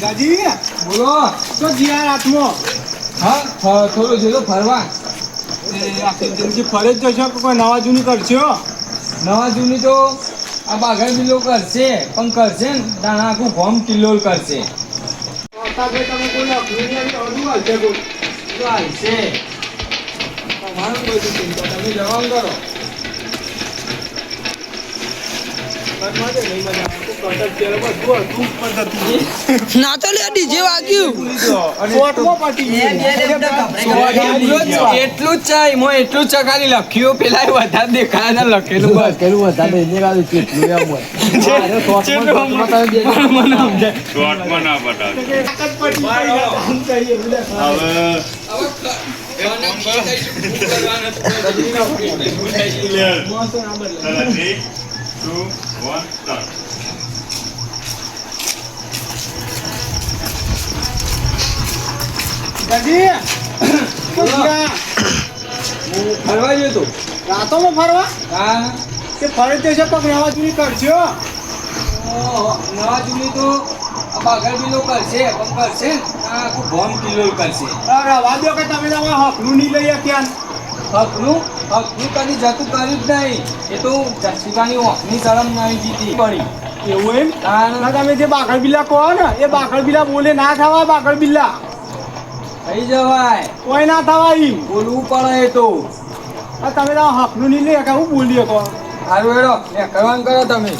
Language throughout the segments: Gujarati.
દાદી બોલો તો જીયા રાતમાં હા થોડો થોડું જેલો ફરવા. ફરે જ જશો કે કોઈ નવા જૂની કરશો? નવા જૂની તો આ બાઘા બિલો કરશે પણ કરશે ને દાણા આખું ગોમ કિલ્લોલ કરશે. તમે જવાનું કરો. ના તો લે ડીજે વાગ્યું. એટલું જ એટલું જ છે એમાં એટલું જ છે ખાલી લખ્યું પેલા વધારે દેખાય ને લખેલું વધારે ચેટલું હમણાં મને સમજાય. શોર્ટમાં ના પટાવે તાકાત પડી ગઈ. આમ કહીએ એટલે. હવે two, one, start. દાદી હું ફરવા ગયો તો. રાતોમાં ફરવા? હા. તે ફરે તે છે કોઈક નવા જૂની કરશો નવા જૂની તો આ બાઘા કરશે પણ કરશે આખું ગોમ કિલ્લોલ કરશે. અરે દો કે તમે તમે નહીં લઈ શક્યા હકનું? હકનું કદી જતું કર્યું જ નહીં. એ તો જસીબાની ઓખની શરમ નહીં જીતી પડી. એવું એમ? તમે જે બાકડ બિલ્લા કહો ને એ બાકડ બિલ્લા બોલે ના થવા બાકડ બિલ્લા. થઈ જવાય. કોઈ ના થવાય બોલવું પડે એ તો. આ તમે તો હકનું નહીં લે કે હું બોલી શકો સારું હેડો ને કરવાનું કરો તમે.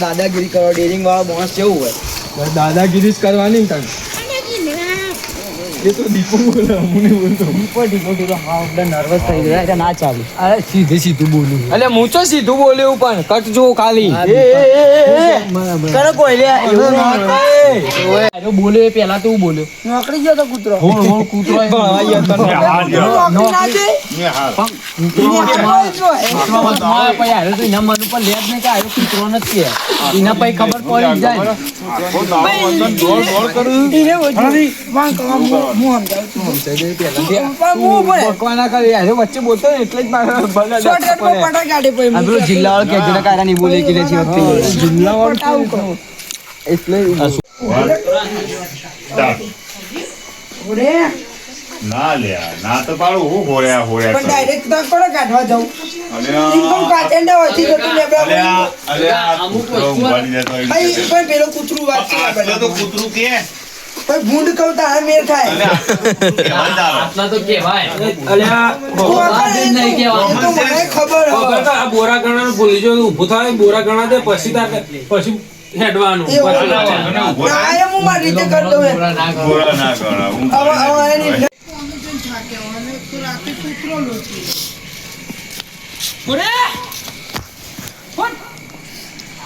દાદાગીરી કરો ડેરિંગ વાળો માણસ કેવું હોય. દાદાગીરી જ કરવાની તને. એ તો દીપો બોલે અમુને બોલતો ઉપર ઢીકો તો હા એટલે નર્વસ થઈ ગયા. એટલે ના ચાલે. અરે સીધે સીધું બોલું. એટલે હું તો સીધું બોલ્યું પણ કટ જો ખાલી. કરે કોઈ લે એવું ના કરે. આયો બોલ્યો એ પહેલા તું બોલ્યો. નોકરી ગયો તો કૂતરો. હોળ હોળ કૂતરો એ ભણાઈ જતો હાલ નોકરી. ના દે. ને હાલ. કૂતરો પછી આયો તો એના મન ઉપર લે નહીં કે આયો કૂતરો નથી એના ખબર પડી જાય. આખો દોડ દોડ કરું. ભગવાના કરે યાર વચ્ચે બોલતો એટલે જ મારે. આ પેલો જિલ્લાવાળો કે જેના કારણે ઈ બોલે કે છે વખતે. એટલે ના લ્યા ના તો પાડું હું હોળ્યા હોળ્યા કરું. ડાયરેક્ટ તો કોને કાઢવા જાઉં? ઇન્કમ કાચેન્ડા હોયથી જતું લેબડા અલ્યા, અલ્યા, આ કૂતરો ઊંઘવાની ભાઈ પેલો કૂતરું વાત છે આટલો તો કૂતરું કે. ભાઈ ભૂંડ કહું તારા મેર કહેવાય આટલા તો અલ્યા તું તો મને ખબર આ બોરા ગણા ભૂલી જો ઊભું થાય બોરા ગણા દે પછી તાર પછી હેડવાનું એવું. પછી ના, ના, ના, ઊભો ના થાય. એમ હું મારી રીતે કરી દઉં એમ. ના ગળા, હવે- હવે એની- જાય.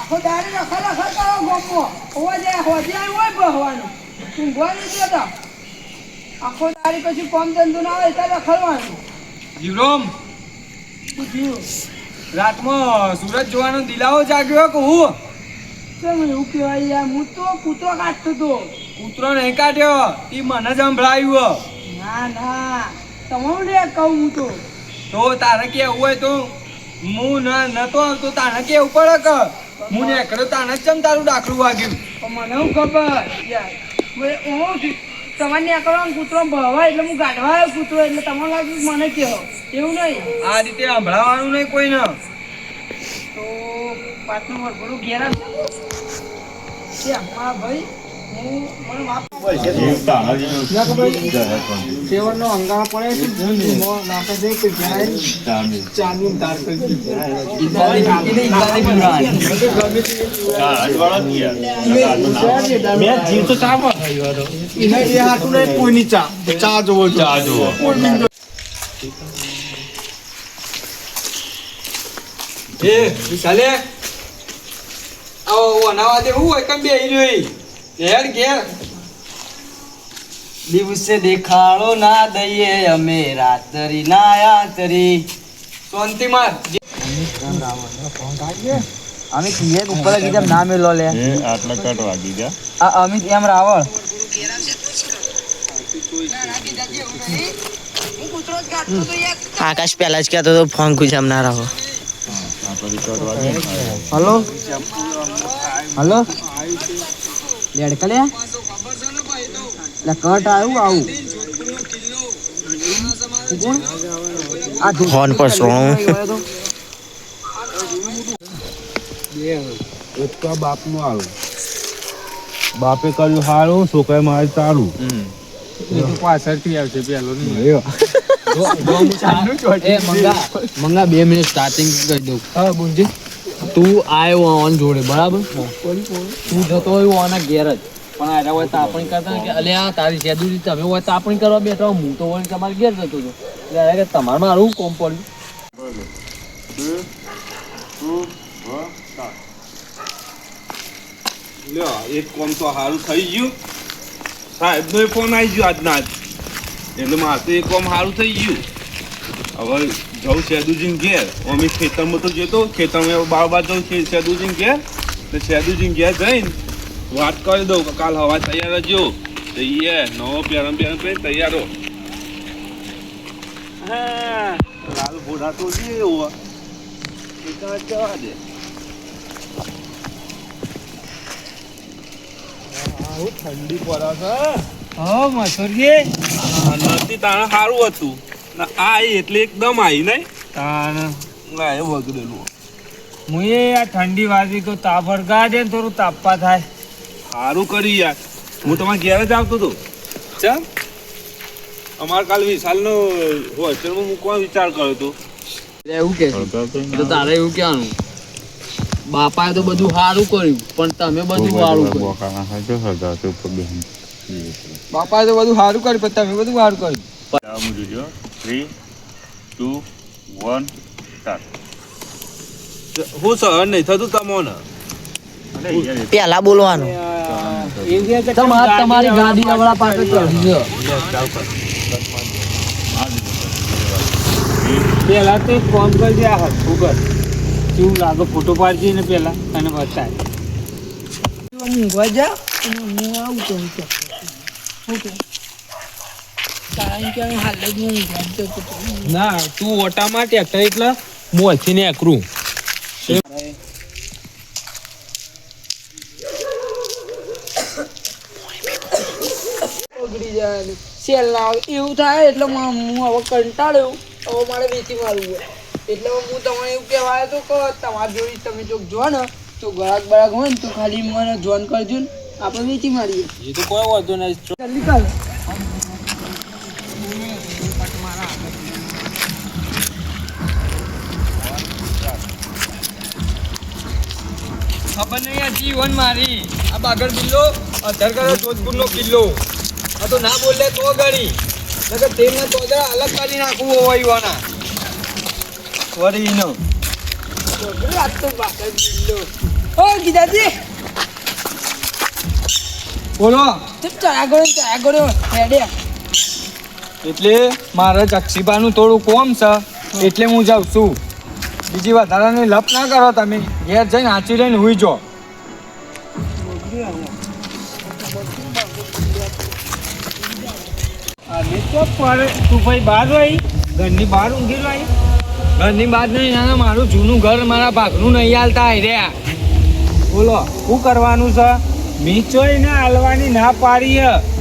આખો દારૂ રખો રખો કરો ગોમમાં. હોવા જાય, હોજે આવ્યું હોય ભરવાનું. ઊંઘવા. આખો તારી પછી કામ ધંધો ના આવે ત્યારે ખરવાનું જીવરોમ. રાતમાં સુરત જોવાનો દિલાવો જાગ્યો કે હું? કેમ એવું કહેવાય યાર? હું તો કૂતરો કાઢતો તો કૂતરો નહીં કાઢ્યો. એ મને જ સંભળાયું ના ના. તમારું લે કહું હું તો. તો તારે કેવું હોય તો? હું ન નતો આવતો તારે કેવું પડે કે? હું ને જ ચમ તારું દાખલું વાગ્યું? મને હું ખબર? યાર હું. તમારે ત્યાં કરવાનું કૂતરો ભવાય એટલે હું ગાઢવા આવ્યો કૂતરો એટલે તમારે લાગ્યું મને કહો એવું નહીં આ રીતે સંભળાવાનું નહીં કોઈ ના તો પાછું વરઘોડું ઘેર. છે ભાઈ સેવનનો અંગારા પડે છે જૂનમાં નાખે છે કે જાય ચાંદી. ચાંદની તાર કરી તાણાજીવાળા જ ગયા. મેં જીવ તો ચા કોઈની ચા ચા જોવો ચા જોવો એ વિશાલે આવો વનાવા દે હું હોય બે બેહી રહી ઘેર ઘેર દિવસે દેખાડો ના દઈએ અમે રાતરી ના યાતરી. શાંતિ માર. અમિત એક ઉપર કીધા ના મેલો લે. આટલા કટ વાગી ગયા. આ અમિત એમ રાવળ. હું કૂતરો જ કાઢતો તો યાર આકાશ પહેલા જ કહેતો હતો ફોન ગુજામ ના રહો. હલો? હલો? લેડકા લે લે કટ આવ્યું આવું ફોન પર સોણું એક તો બાપનું હારું બાપે કર્યું સારું છોકરાએ મારે સારું પાછળથી આવશે પેલો નહીં એ મંગા મંગા બે મિનિટ સ્ટાર્ટિંગ કરી દઉં હા બોલજી તું આવ્યો ઓન જોડે બરાબર? તું જતો હોય ઓના ઘેર જ. પણ આરા હોય તાપણી કરતા કે અલે આ તારી શેદુરી તમે હોય તાપણી કરવા બેઠા હું તો હોય તમારે ઘેર જતો હતો એટલે અરે કે તમારે મારું કોમ પડ્યું? લ્યો એક કોમ તો સારું થઈ ગયું. સાહેબનો ફોન આવી ગયો આજના આજ એટલે મારે એક કોમ સારું થઈ ગયું. હવે જવું સેદુજીન ઘેર. અમે ખેતરમાં તો જતો ખેતરમાં બાર બાર જવું છે સેદુજીન ઘેર. તો સેદુજીન ઘેર જઈને વાત કરી દઉં કાલ હવા તૈયાર જ જો તો એ નવો પહેરમ પહેરમ પહેરી તૈયાર હો. લાલ ભોડા તો જે એવો. એ તો જવા દે. ઠંડી પડે છે. હા મસુરજી નથી તાણે સારું હતું. આ એટલે એકદમ આવી નહીં તાણ. ના એ વગડેલું. મુએ આ ઠંડી વાગી તો તાપર ગાડે ને થોડું તાપવા થાય. સારું કરી યાર. હું તમારા ઘેર જ આવતો હતો ચમ? અમારે કાલ વિશાલનો હોસ્ટેલમાં મૂકવાનો વિચાર કર્યો હતો એવું કે તો તારે એવું કહેવાનું. બાપાએ તો બધું સારું કર્યું પણ તમે બધું સારું કર્યું. બાપાએ તો બધું સારું કર્યું પણ તમે બધું સારું કર્યું. હું સહન નહીં થતું તમોને. પેલા બોલવાનું. તમારી ગાડી અવળા પાસે ચડજો પેલા તો એક કામ કરજે આ હરખું કર કેવું લાગે? ફોટો પાડજે ને પેલા અને બતાય. ઊંઘવા જા હું આવું તો ઓકે કારણ કે હું હાલ જ હું ઊંઘવા હતો. ના તું ઓટામાં ટ્રેક્ટર એટલે મોલથી ને એકરું. સેલ ના એવું થાય એટલે હું હવે કંટાળ્યો. હવે મારે વેચી મારવું એટલે હું તમને એવું કહેવા આવ્યો હતો કે તમારી જોડી તમે જો જો ને તો ગળાક બળાક હોય ને તો ખાલી મને જોઈન કરજો ને આપણે વેચી મારીએ. એ તો કોઈ વાંધો નહીં. જલ્દી કર. ખબર નહીં આ જીવન મારી. આ કિલ્લો અધર જોધપુર જોધપુરનો કિલ્લો. આ તો ના બોલે તો ગળી નકર તેમને તો અલગ કરી નાખવું હોય નો બગડ્યો આજ તો બાકર બિલ્લો. બોલો. ચપ ચા ગયો ચા ગયો હેડે. એટલે મારે જક્ષીબાનું થોડું કોમ છે એટલે હું જાઉં છું. બીજી વધારાની લપ ના કરો તમે. ઘેર જઈને આંચી લઈને હુઈ જો ઘરની બહાર ઊંઘી રહી? ઘરની બહાર નહીં ના ના, મારું જૂનું ઘર મારા ભાગનું નહીં હાલતા રહ્યા બોલો શું કરવાનું છે? મીચોય ને હાલવાની ના પાડી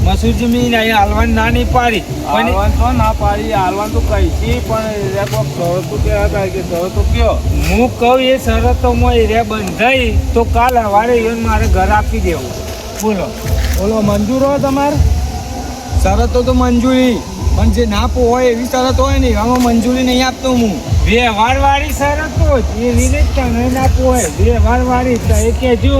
હે જમીન અહીંયા હાલવાન ના નહીં પાડી. હાલવાન તો ના પાડી હાલવાન તો કહી છે પણ એ કોક શરતો કે હતા કે શરતો કયો? હું કહું એ શરતોમાં એ રે બંધાઈ તો કાલ સવારે એને મારે ઘર આપી દેવું. બોલો. બોલો મંજૂર હો તમારે? શરતો તો મંજૂરી પણ જે ના હોય એવી શરત હોય ને એવામાં મંજૂરી નહીં આપતો હું. વ્યવહાર વાળી શરતો જ એવી ને તને ના હોય. વ્યવહાર વાળી તો એ કહેજો